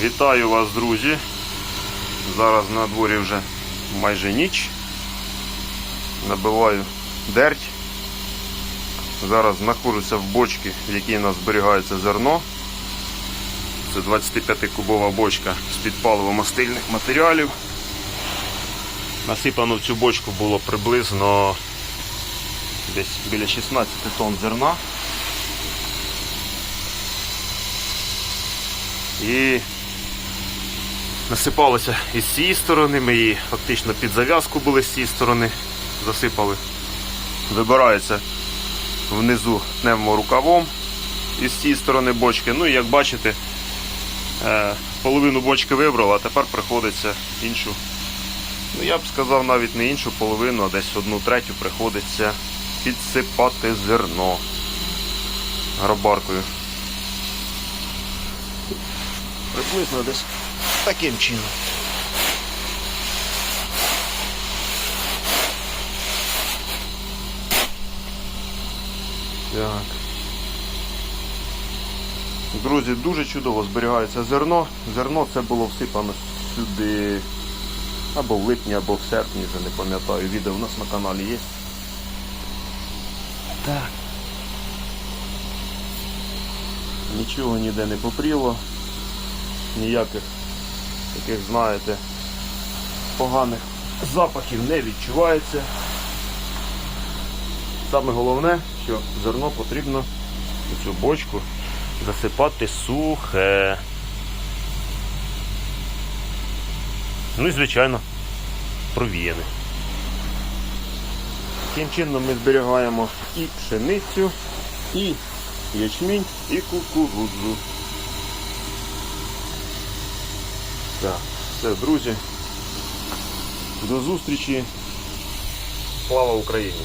Вітаю вас, друзі. Зараз на дворі вже майже ніч. Набиваю дерть. Зараз знаходжуся в бочці, в якій у нас зберігається зерно. Це 25-кубова бочка з-під паливо-мастильних матеріалів. Насипано в цю бочку було приблизно десь біля 16 тонн зерна. І насипалося із цієї сторони, ми її фактично під зав'язку були з цієї сторони, засипали. Вибирається внизу пневморукавом із цієї сторони бочки. Ну і як бачите, е, половину бочки вибрало, а тепер приходиться іншу. Ну я б сказав навіть не іншу половину, а десь одну третю приходиться підсипати зерно гробаркою. Приблизно десь таким чином. Так. Друзі, дуже чудово зберігається зерно. Зерно це було всипано сюди або в липні, або в серпні, вже не пам'ятаю. Відео у нас на каналі є. Так. Нічого ніде не попріло. Ніяких таких, знаєте, поганих запахів не відчувається. Саме головне, що зерно потрібно у цю бочку засипати сухе. Ну і, звичайно, провіяне. Таким чином ми зберігаємо і пшеницю, і ячмінь, і кукурудзу. Так, все, друзі. До зустрічі. Слава Україні!